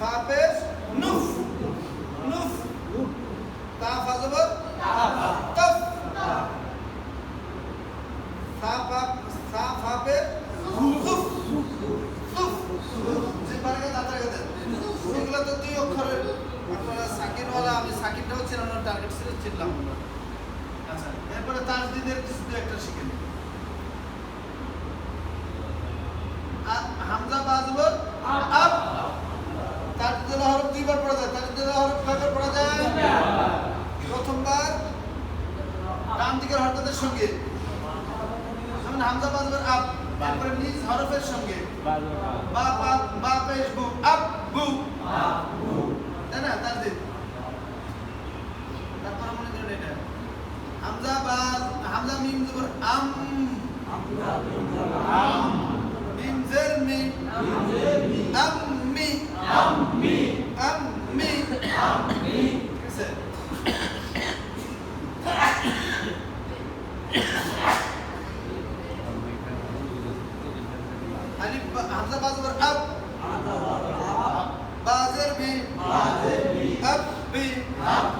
ফা পেশ নুফ। নুফ। তা ফা জবর তফ সা ফা সা ফা পেশ সুফ সুফ যে পারে এগুলো তো দুই অক্ষরের। আপনারা সাকিনওয়ালা, আমি সাকিনটাও ছিলাম না, টার্গেট সিরিজ ছিলাম আচ্ছা এরপরে তাজদিদের কিছু একটা শিখে নিই আ- হামজা বাজবর আপ তাজদিদের হরফ দুইবার পড়া যায় তাজদিদের হরফ কয়বার পড়া যায় প্রথমবার ডান দিকের হরফের সঙ্গে। যেমন হামজা বাজবর আপ তারপরে নিজ হরফের সঙ্গে। বা বা বা পেশ বু আপ বু। তাই না? তাজদিদ তারপরে মনে করেন এটা। হামজা বাজ, হামজা মিম জবর আম। মিম জের মি। আম্মি আম্মি আম্মি ঠিক আছে আলিফ B.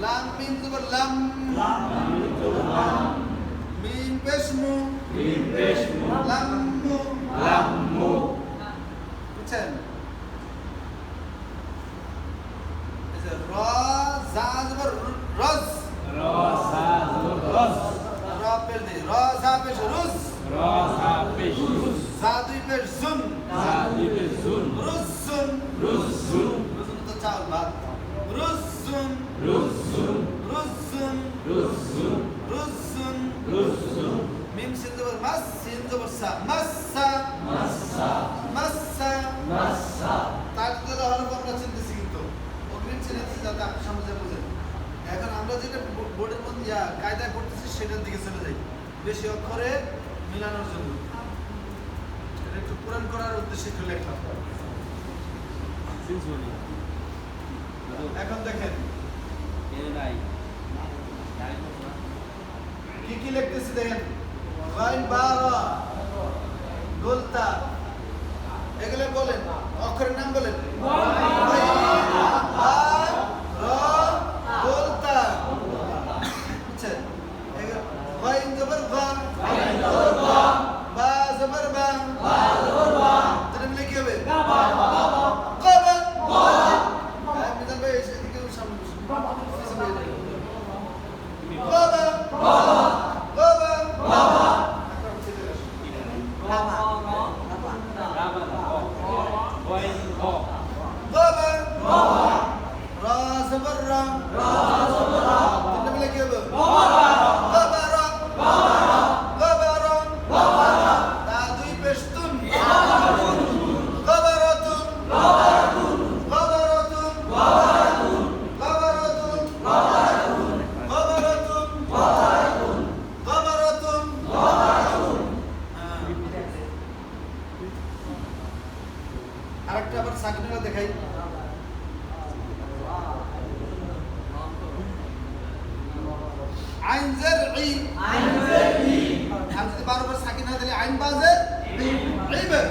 Lam means our lam. Lam means our lam. Mim peshmu. Mim peshmu. Lammu. Lammu. Listen. It's a ra za our raz. Ra za our raz. Ra pel de ra za pesh şey, ruz. Ra za pesh şey, ruz. Za di pesh zun. Za di pesh zun. Ruz zun. Ruz zun. Ruz zun. Ruz zun. Ruz মাস সিন জবর সা মাসসা মাসসা তার দ্বারা হরফ আমরা চিনতেছি কিন্তু। অগ্রিম চিনেছি যাতে আপনি সমাজে বোঝেন এখন আমরা যেটা বোর্ডের মধ্যে যা কায়দায় করতেছি সেটার দিকে চলে যাই। বেশি অক্ষরে মিলানোর জন্য। এটা একটু পূরণ করার উদ্দেশ্যে একটু লেখা। এখন দেখেন। কি কি লিখতেছি দেখেন? গাইন বারা গোলতা এগুলো বলেন অক্ষরের নাম বলেন। দেখাই আইন জের ই আমি যদি বারবার সাকিনা দিলে আইন বাজে ইবে